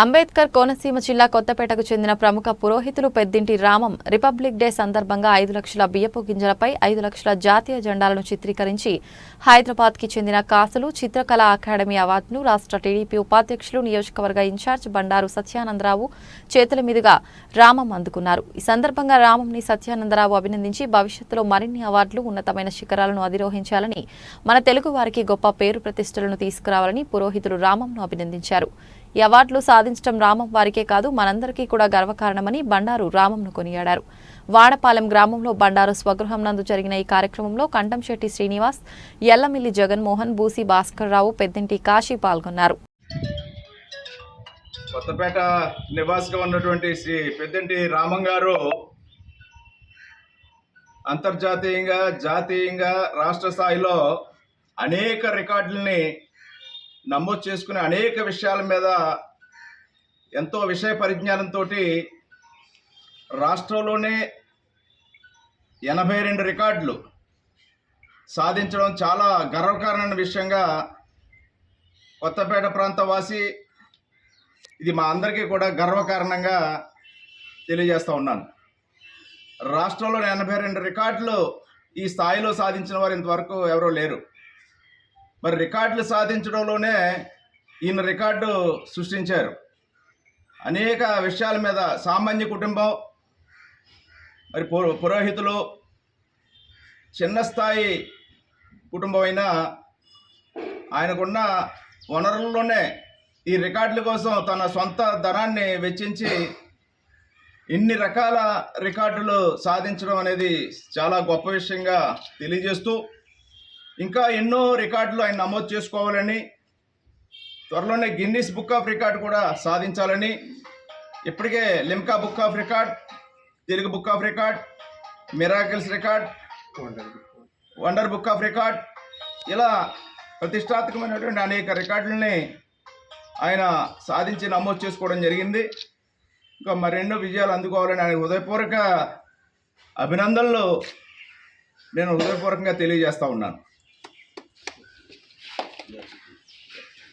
అంబేద్కర్ కోనసీమ జిల్లా కొత్తపేటకు చెందిన ప్రముఖ పురోహితులు పెద్దింటి రామం రిపబ్లిక్ డే సందర్భంగా ఐదు లక్షల బియ్యపు గింజలపై ఐదు లక్షల జాతీయ జెండాలను చిత్రీకరించి హైదరాబాద్కి చెందిన కాసులు చిత్రకళా అకాడమీ అవార్డును రాష్ట్ర టీడీపీ ఉపాధ్యక్షులు నియోజకవర్గ ఇన్ఛార్జ్ బండారు సత్యానందరావు చేతుల మీదుగా రామం అందుకున్నారు. ఈ సందర్భంగా రామంని సత్యానందరావు అభినందించి భవిష్యత్తులో మరిన్ని అవార్డులు ఉన్నతమైన శిఖరాలను అధిరోహించాలని మన తెలుగు వారికి గొప్ప పేరు ప్రతిష్టలను తీసుకురావాలని పురోహితులు రామంను అభినందించారు. ఈ అవార్డులు సాధించడం రామం వారికే కాదు మనందరికీ కూడా గర్వకారణమని బండారు రామంను కొనియాడారు. వాడపాలెం గ్రామంలో బండారు స్వగృహం నందు జరిగిన ఈ కార్యక్రమంలో కంటంశెట్టి శ్రీనివాస్ ఎల్లమిల్లి జగన్మోహన్ బూసి భాస్కర్ రావు పెద్దింటి కాశీ పాల్గొన్నారు. కొత్తపేట నివాసిగా ఉన్నటువంటి శ్రీ పెద్దంటి రామం గారు అంతర్జాతీయంగా జాతీయంగా రాష్ట్ర స్థాయిలో అనేక రికార్డుల్ని నమోదు చేసుకుని అనేక విషయాల మీద ఎంతో విషయ పరిజ్ఞానంతో రాష్ట్రంలోనే ఎనభై రెండు రికార్డులు సాధించడం చాలా గర్వకారణమైన విషయంగా కొత్తపేట ప్రాంతవాసి ఇది మా అందరికీ కూడా గర్వకారణంగా తెలియజేస్తూ ఉన్నాను. రాష్ట్రంలో ఎనభై రెండు రికార్డులు ఈ స్థాయిలో సాధించిన వారు ఇంతవరకు ఎవరూ లేరు. మరి రికార్డులు సాధించడంలోనే ఈయన రికార్డు సృష్టించారు. అనేక విషయాల మీద సామాన్య కుటుంబం మరి పురోహితులు చిన్న స్థాయి కుటుంబం అయినా ఆయనకున్న వనరుల్లోనే ఈ రికార్డుల కోసం తన సొంత ధనాన్ని వెచ్చించి ఇన్ని రకాల రికార్డులు సాధించడం అనేది చాలా గొప్ప విషయంగా తెలియజేస్తూ ఇంకా ఎన్నో రికార్డులు ఆయన నమోదు చేసుకోవాలని త్వరలోనే గిన్నీస్ బుక్ ఆఫ్ రికార్డ్ కూడా సాధించాలని ఇప్పటికే Limca book of record Telugu book of record miracles record wonder book of record ఇలా ప్రతిష్టాత్మకమైనటువంటి అనేక రికార్డులని ఆయన సాధించి నమోదు చేసుకోవడం జరిగింది. ఇంకా మరెన్నో విజయాలు అందుకోవాలని ఆయన హృదయపూర్వక అభినందనలు నేను హృదయపూర్వకంగా తెలియజేస్తూ ఉన్నాను.